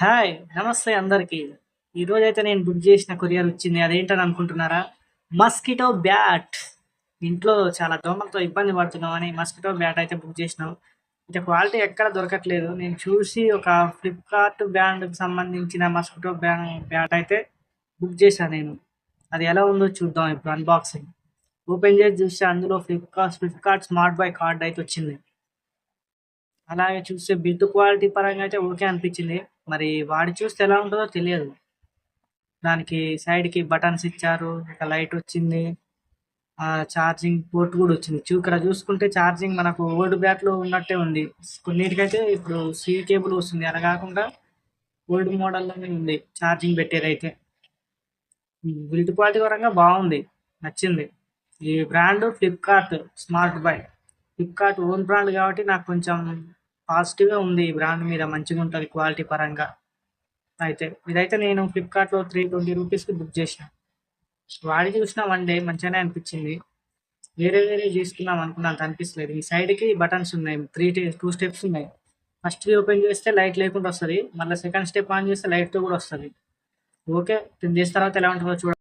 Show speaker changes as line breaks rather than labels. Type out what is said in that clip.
Hi నమస్తే అందరికీ. ఈరోజు అయితే నేను బుక్ చేసిన కొరియర్ వచ్చింది. అదేంటని అనుకుంటున్నారా? Mosquito bat. ఇంట్లో చాలా దోమలతో ఇబ్బంది పడుతున్నామని మస్కిటో బ్యాట్ అయితే బుక్ చేసినాం. ఇంకా క్వాలిటీ ఎక్కడ దొరకట్లేదు. నేను చూసి ఒక ఫ్లిప్కార్ట్ బ్యాండ్కి సంబంధించిన మస్కిటో బ్యాన్ బ్యాట్ అయితే బుక్ చేశాను నేను. అది ఎలా ఉందో చూద్దాం ఇప్పుడు అన్బాక్సింగ్ ఓపెన్ చేసి చూస్తే అందులో Flipkart Flipkart smart buy card అయితే వచ్చింది. అలాగే చూస్తే బిల్డ్ క్వాలిటీ పరంగా అయితే ఓకే అనిపించింది. మరి వాడి చూస్తే ఎలా ఉంటుందో తెలియదు. దానికి సైడ్కి బటన్స్ ఇచ్చారు ఇక లైట్ వచ్చింది. ఛార్జింగ్ పోర్ట్ కూడా వచ్చింది. చూ ఇక్కడ చూసుకుంటే ఛార్జింగ్ మనకు ఓల్డ్ బ్యాట్లో ఉన్నట్టే ఉంది. కొన్నిటికైతే ఇప్పుడు సీ కేబుల్ వస్తుంది. అలా కాకుండా ఓల్డ్ మోడల్లోనే ఉంది ఛార్జింగ్ పెట్టేదైతే బిల్డ్ క్వాలిటీ పరంగా బాగుంది. నచ్చింది. ఈ brand Flipkart smart buy Flipkart own brand కాబట్టి నాకు కొంచెం పాజిటివ్గా ఉంది ఈ బ్రాండ్ మీద మంచిగా ఉంటుంది క్వాలిటీ పరంగా. అయితే ఇదైతే నేను ఫ్లిప్కార్ట్లో త్రీ ట్వంటీ రూపీస్కి బుక్ చేసిన. వాడి చూసిన వన్ డే మంచిగానే అనిపించింది. వేరే వేరే తీసుకుందాం అనుకున్నాను అనిపిస్తుంది ఈ సైడ్కి బటన్స్ ఉన్నాయి త్రీ టూ స్టెప్స్ ఉన్నాయి. ఫస్ట్ ఓపెన్ చేస్తే లైట్ లేకుండా వస్తుంది మళ్ళీ సెకండ్ స్టెప్ ఆన్ చేస్తే లైట్తో కూడా వస్తుంది. ఓకే టెన్ చేసిన తర్వాత ఎలా ఉంటుందో చూడ